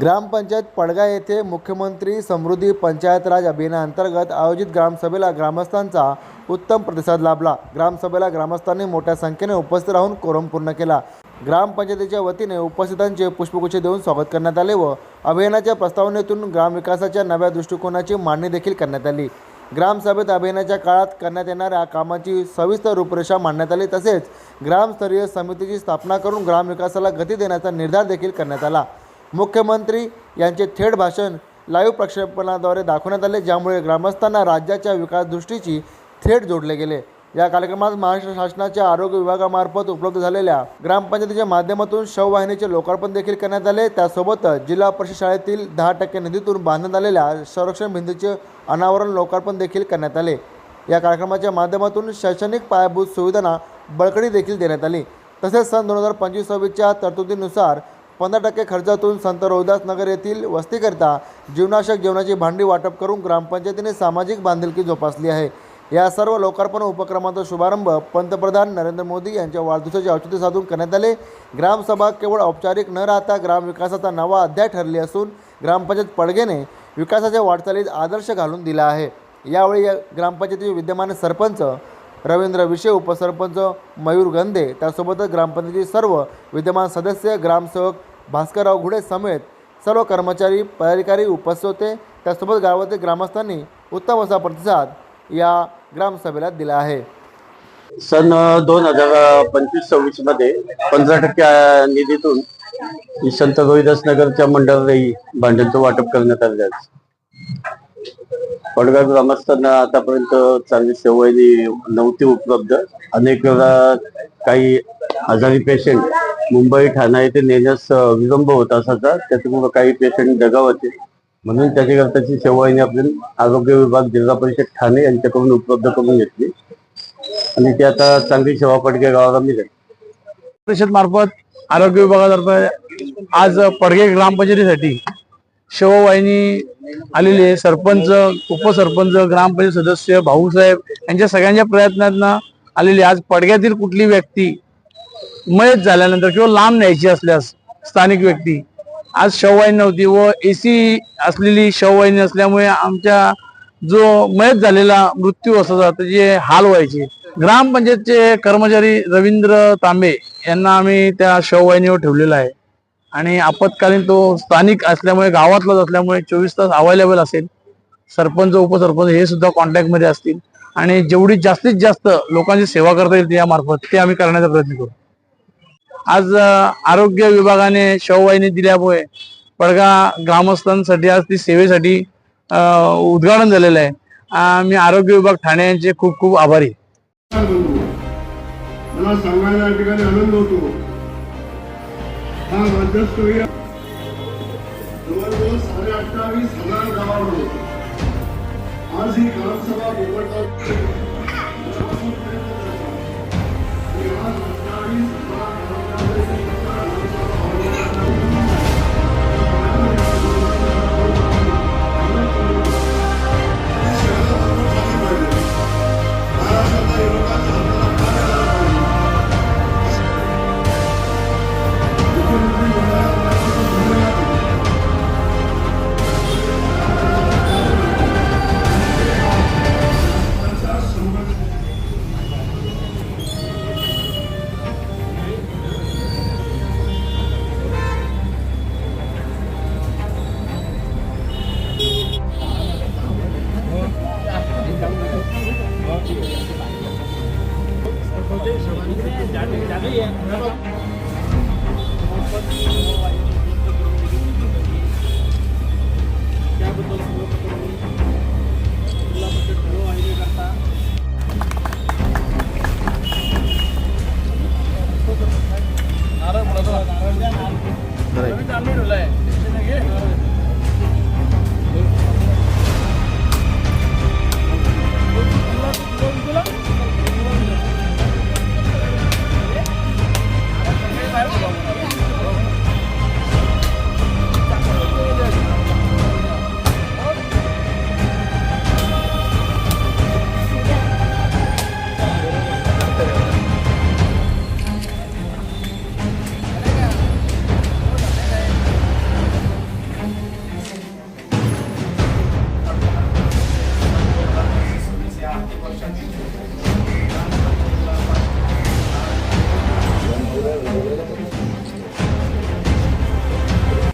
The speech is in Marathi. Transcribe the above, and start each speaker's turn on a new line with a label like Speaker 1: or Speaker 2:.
Speaker 1: ग्रामपंचायत पडगा येथे मुख्यमंत्री समृद्धी पंचायत राज अभियानाअंतर्गत आयोजित ग्रामसभेला ग्रामस्थांचा उत्तम प्रतिसाद लाभला. ग्रामसभेला ग्रामस्थांनी मोठ्या संख्येने उपस्थित राहून कोरम पूर्ण केला. ग्रामपंचायतीच्या वतीने उपस्थितांचे पुष्पगुच्छ देऊन स्वागत करण्यात आले व अभियानाच्या प्रस्तावनेतून ग्रामविकासाच्या नव्या दृष्टिकोनाची मांडणी देखील करण्यात आली. ग्रामसभेत अभियानाच्या काळात करण्यात येणाऱ्या कामाची सविस्तर रूपरेषा मांडण्यात आली तसेच ग्रामस्तरीय समितीची स्थापना करून ग्रामविकासाला गती देण्याचा निर्धार देखील करण्यात आला. मुख्यमंत्री यांचे थेट भाषण लाईव्ह प्रक्षेपणाद्वारे दाखवण्यात आले ज्यामुळे ग्रामस्थांना राज्याच्या विकासदृष्टीची थेट जोडले गेले. या कार्यक्रमात महाराष्ट्र शासनाच्या आरोग्य विभागामार्फत उपलब्ध झालेल्या ग्रामपंचायतीच्या माध्यमातून शववाहिनीचे लोकार्पण देखील करण्यात आले. त्यासोबतच जिल्हा परिषद शाळेतील दहा टक्के निधीतून बांधण्यात आलेल्या संरक्षण भिंतीचे अनावरण लोकार्पण देखील करण्यात आले. या कार्यक्रमाच्या माध्यमातून शैक्षणिक पायाभूत सुविधांना बळकटी देखील देण्यात आली. तसेच सन दोन हजार पंचवीस सव्वीसच्या तरतुदीनुसार पंधरा टक्के खर्चातून संत रोहिदास नगर येथील वस्तीकरिता जीवनाशक जेवणाची भांडी वाटप करून ग्रामपंचायतीने सामाजिक बांधिलकी जोपासली आहे. या सर्व लोकार्पण उपक्रमाचा शुभारंभ पंतप्रधान नरेंद्र मोदी यांच्या वाढदिवसाचे औचित्य साधून करण्यात आले. ग्रामसभा केवळ औपचारिक न राहता ग्रामविकासाचा नवा अध्याय ठरली असून ग्रामपंचायत पडगेने विकासाच्या वाटचालीत आदर्श घालून दिला आहे. यावेळी या ग्रामपंचायतीचे विद्यमान सरपंच रवींद्र विषे उपसरपंच मयूर गंधे त्यासोबतच ग्रामपंचायतीचे सर्व विद्यमान सदस्य ग्रामसेवक भास्करराव घुडे समेत सर्व कर्मचारी पदाधिकारी उपस्थित होते. त्यासोबत गावातील ग्रामस्थांनी उत्तम असा प्रतिसाद या ग्रामसभेला दिला आहे.
Speaker 2: सन दोन हजार पंचवीस सव्वीसमध्ये पंधरा टक्के निधीतून संत रोहिदास नगरच्या मंडळालाही भांड्यांचं वाटप करण्यात आले आहे. पडगाव ग्रामस्थांना आतापर्यंत चांगली सेवाही नव्हती उपलब्ध. अनेक वेळा काही आजारी पेशंट मुंबई ठाणा येथे नेण्यास विलंब होत असायचा. त्याच्यामुळे काही पेशंट दगावते म्हणून त्याच्याकरताची सेवाही आपण आरोग्य विभाग जिल्हा परिषद ठाणे यांच्याकडून उपलब्ध करून घेतली. आणि ती आता चांगली सेवा पडगे गावाला मिळेल.
Speaker 3: परिषद मार्फत आरोग्य विभागातर्फे आज पडगे ग्रामपंचायतीसाठी शववाहिनी आलेले सरपंच उपसरपंच ग्रामपंचायत सदस्य भाऊसाहेब यांच्या सगळ्यांच्या प्रयत्नांना आलेली आज पडग्यातील कुठली व्यक्ती मयत झाल्यानंतर किंवा लांब न्यायची असल्यास स्थानिक व्यक्ती आज शववाहिनी नव्हती व एसी असलेली शववाहिनी असल्यामुळे आमच्या जो मयत झालेला मृत्यू असायचा त्याचे हाल व्हायचे. ग्रामपंचायतचे कर्मचारी रवींद्र तांबे यांना आम्ही त्या शववाहिनीवर ठेवलेला आहे. आणि आपत्कालीन तो स्थानिक असल्यामुळे गावातलाच असल्यामुळे चोवीस तास अवेलेबल असेल. सरपंच उपसरपंच हे सुद्धा कॉन्टॅक्टमध्ये असतील. आणि जेवढी जास्तीत जास्त लोकांची सेवा करता येईल या मार्फत ते आम्ही करण्याचा प्रयत्न करू. आज आरोग्य विभागाने शववाहिनी दिल्यामुळे पडगा ग्रामस्थांसाठी आज ती सेवेसाठी उद्घाटन झालेलं आहे. मी आरोग्य विभाग ठाणे यांचे खूप खूप आभारी
Speaker 4: मला सांगायला या ठिकाणी आनंद होतो. हा मध्यस्थी जवळजवळ साडे अठ्ठावीस हजार गावामध्ये आज ही ग्रामसभा Jadi jadi ya. Jadi betul betul.
Speaker 3: Allah betul. Allah ini kata. Naruh mulut. Naruhnya naruh. Tapi jamin. Ini lagi.